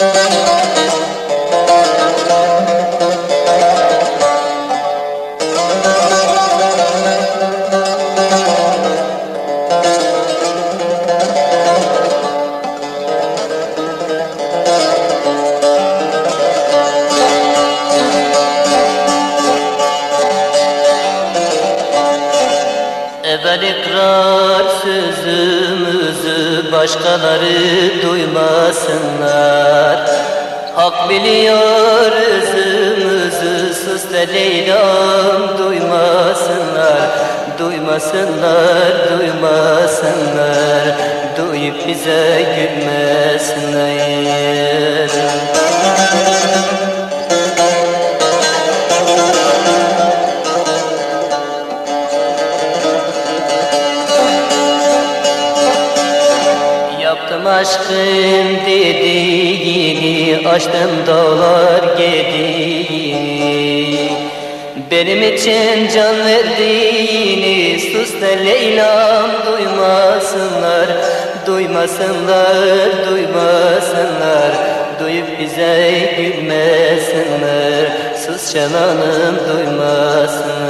Evvel ikrar sözümüzü başkaları duymasınlar. Hak biliyor özümüzü sus de Leyla'm duymasınlar. Duymasınlar, duymasınlar. Duyup bize gülmesinler aşkın dediğini Açtım dağlar gediğini. Benim için can verdiğini Sus da Leyla'm duymasınlar Duymasınlar, duymasınlar. Duyup bize gülmesinler Sus cananım duymasınlar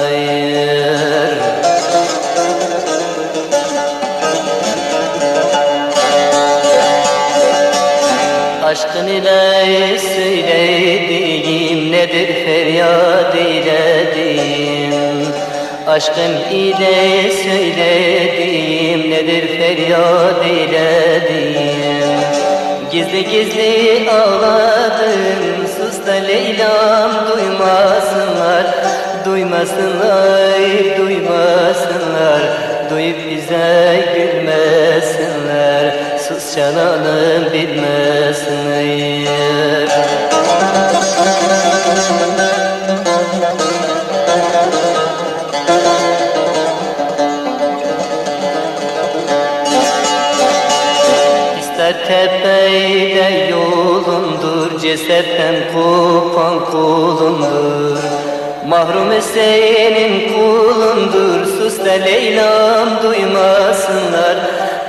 Aşkın ile söylediğim nedir feryat eyledim Aşkın ile söylediğim nedir feryat eyledim Gizli gizli ağladım sus da Leyla'm duymasınlar. Duymasınlar, duymasınlar. Duyup bize gülmesinler Cananım bilmesinler İster tepede yolundur Cesetten kopan kulundur. Mahrum senin kulundur Sus da Leyla'm duymasınlar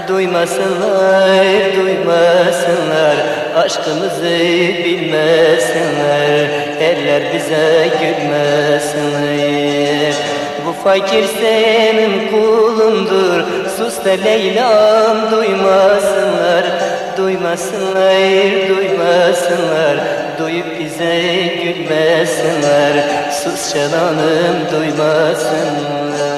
Duymasınlar, duymasınlar. Aşkımızı bilmesinler. Eller bize gülmesinler. Bu fakir senin kulundur. Sus da Leyla'm duymasınlar. Duymasınlar, duymasınlar. Duyup bize gülmesinler. Sus cananım duymasınlar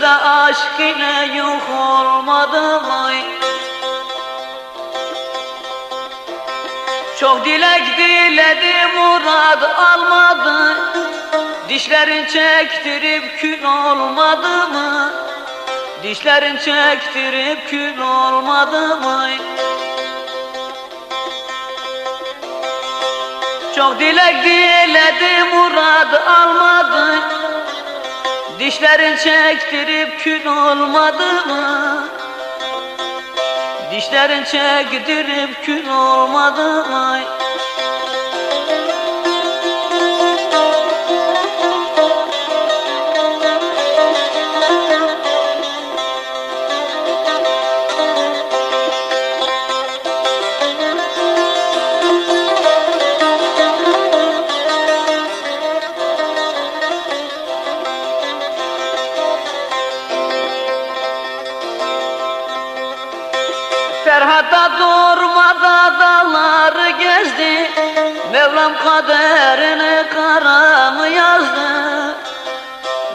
De aşk ile yok olmadı mı? Çok dilek diledi murad almadı Dişlerin çektirip kül olmadı mı? Dişlerin çektirip kül olmadı mı? Çok dilek diledi murad almadı Dişlerin çektirip kül olmadı mı? Dişlerin çektirip kül olmadı mı? Mevlam kaderini karamı yazdı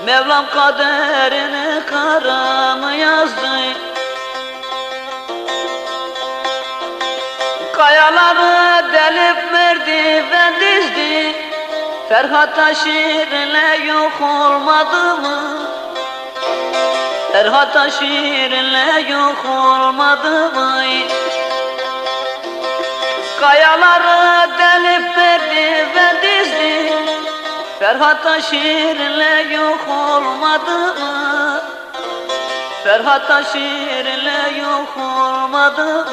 Mevlam kaderini karamı yazdı Kayaları delip merdiven dizdi Ferhat şiirle yok olmadı mı? Ferhat şiirle yok olmadı mı? Kayaları delip verdi ve dizdi Ferhat şiirle yok olmadı mı? Ferhat şiirle yok olmadı?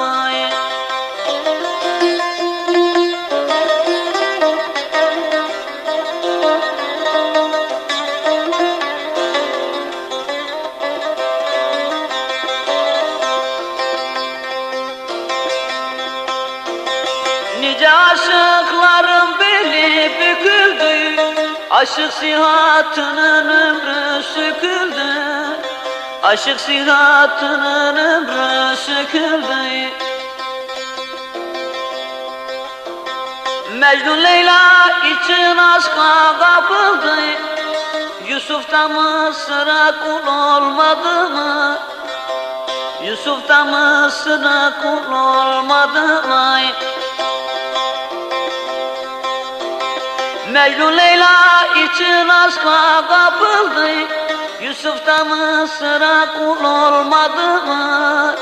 Sihatının ömrü söküldü Aşık sihatının ömrü söküldü Mecnun Leyla için aşka kapıldı Yusuf da Mısır'a kul olmadı mı? Yusuf da Mısır'a kul olmadı mı? Mecnun Leyla için aşka kapıldı Yusuf da Mısır'a kul olmadı mı?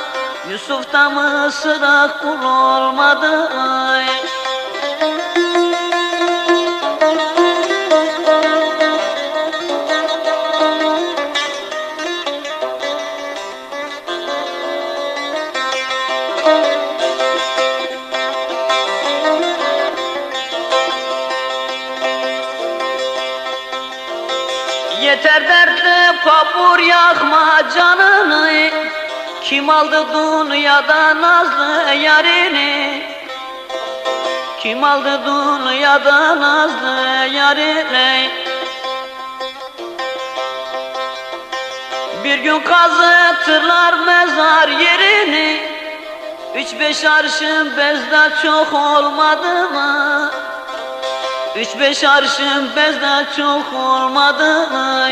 Yusuf da Mısır'a kul olmadı mı? Papur yakma canını Kim aldı dünyada nazlı yarini Kim aldı dünyada nazlı yarini Bir gün kazıtırlar mezar yerini Üç beş arşın bezde çok olmadı mı? Üç beş arşın bezde çok olmadı mı?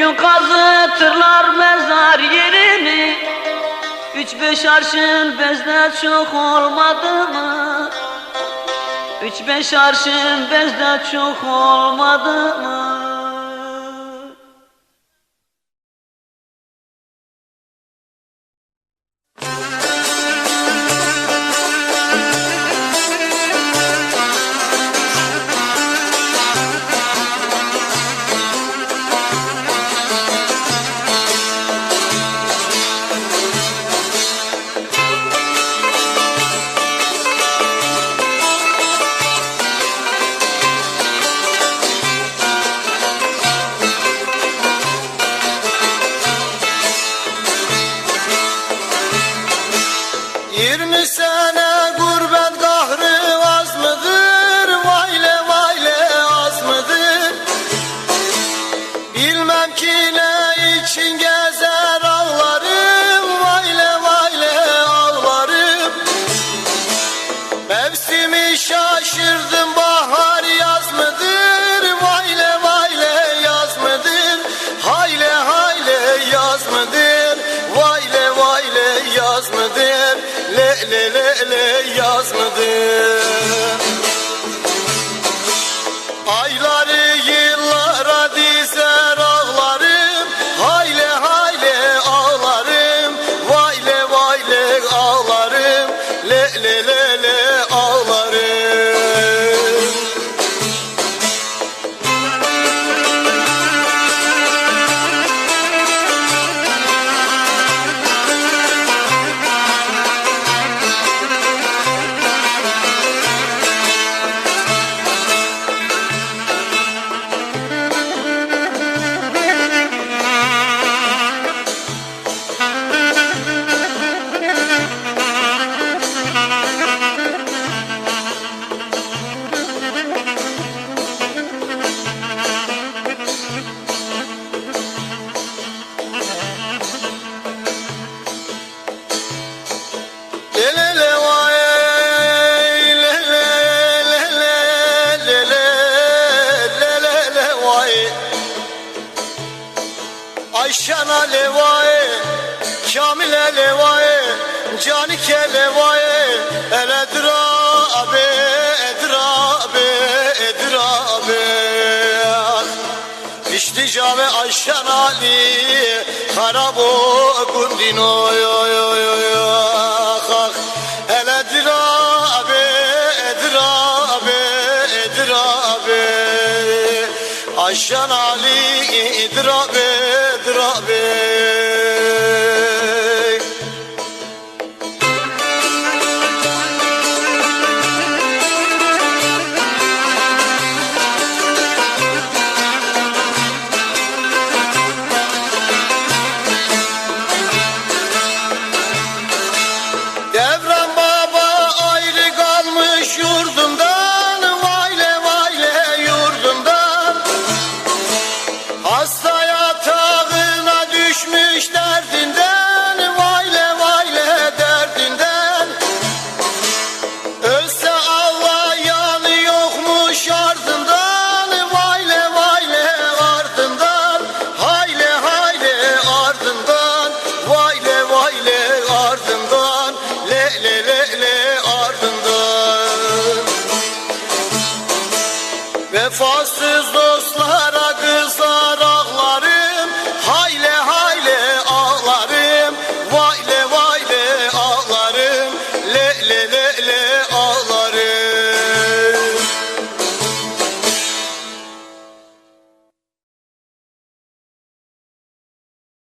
Gün kazıtırlar mezar yerini Üç beş arşın bezde çok olmadı mı? Üç beş arşın bezde çok olmadı mı? yazmadı Ayşana levaye, Kamile levaye, Canike levaye, el edra abi, edra abi, edra abi. İştica ve Ayşan Ali, Karabo kundino yo yo yo ah. yo. El abi, edra abi, edra abi. Ayşan Ali idra abi. Yahweh. Vefasız dostlara